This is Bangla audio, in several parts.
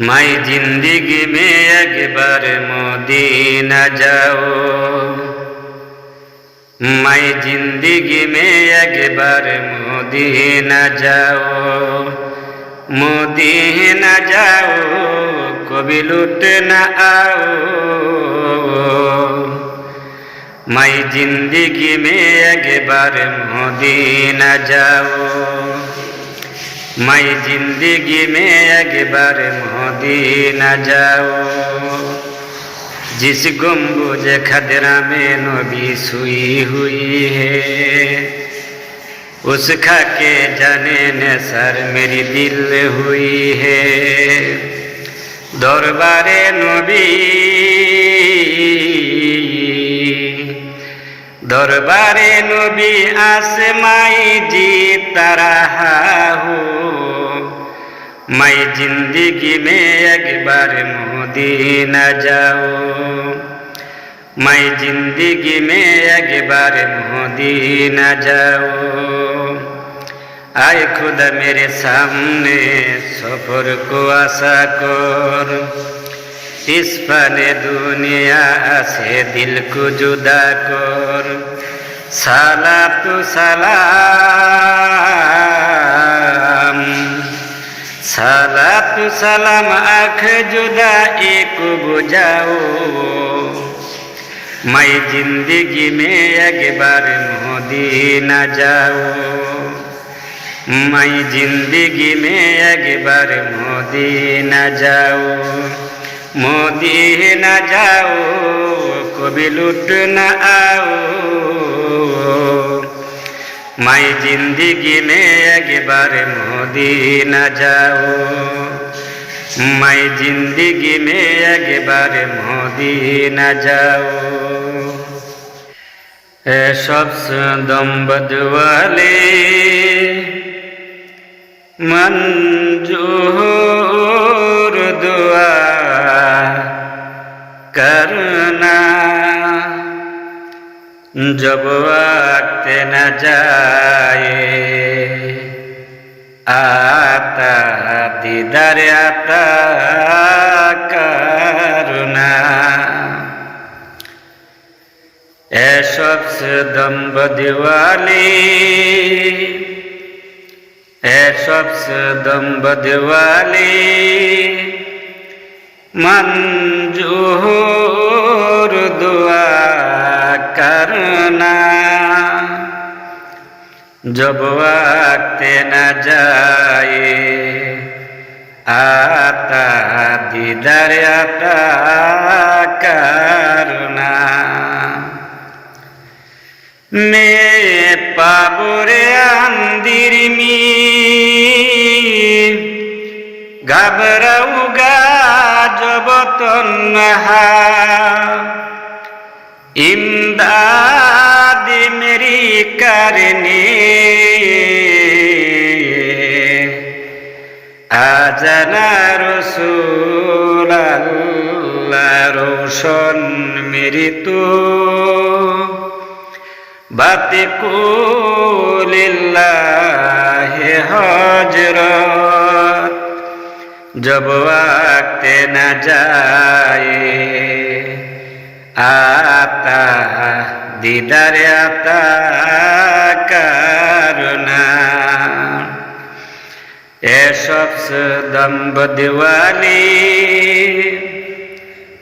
মাই জিন্দিগি মে একবার মদিনা যাও। মাই জিন্দিগি মে একবার মদিনা যাও। মদিনা যাও, কবি লুট না আও। মাই জিন্দিগি মে একবার মদিনা যাও। बार मोदीना जाओ मैं जिंदगी में एक बार मोदीना जाओ जिस गुम्बुज खदरा में नबी सुई हुई है उस खा के जाने ने सर मेरी दिल हुई है दरबारे नबी দরবারে নবী আসমাই জি তারা হো মাই জিন্দিগি মে একবার মোদিনা যাও। মাই জিন্দিগি মে একবার মোদিনা যাও। আয় খুদা মেরে সামনে সফর কো আশা কর। ইসফানে দুনিয়া আছে দিল কো জুদা কর। সালা তু সালা તો સલામ આંખ જુદા એક બુજાઓ મારી જિંદગી મેં અગબાર મોદી ના જાઓ মাই জিন্দিগি মে একবার মদিনা যাও। মদিনা যাও, কবি লুট না আও। মাই জিন্দিগি মে একবার মদিনা যাও। মাই জিন্দিগি মে একবারে মদিনা যাও। সব দম মঞ্জুর দোয়া করুণা। জব আতে না যায়, আতা দিদারে আপনা এসব দম্ব দিওয়ালি এসব দম্ব দিওয়ালি মঞ্জুর দোয়া করুণা। জব না যায় আতা দিদারে আতা করুণা মে পাবরে আন্দির মি ঘাবরাউ গাজব তন্নহা মেরি জানা রসুল রোশন মৃত্যু। বাতি কুলিল্লাহে হজরত, জব আতে না যায়। আতা, দিদারে আতা, কা ਇਸ ਦੰਬ ਦਿਵਾਲੀ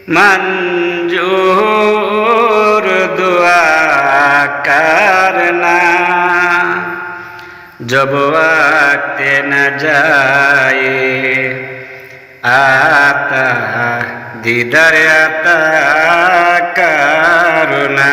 ਮਨਜੂਰ ਦੁਆ ਕਰਨਾ ਜਬ ਵਕਤ ਨ ਜਾਏ ਆਤਾ ਦੀਦਰ ਆਤਾ ਕਰਨਾ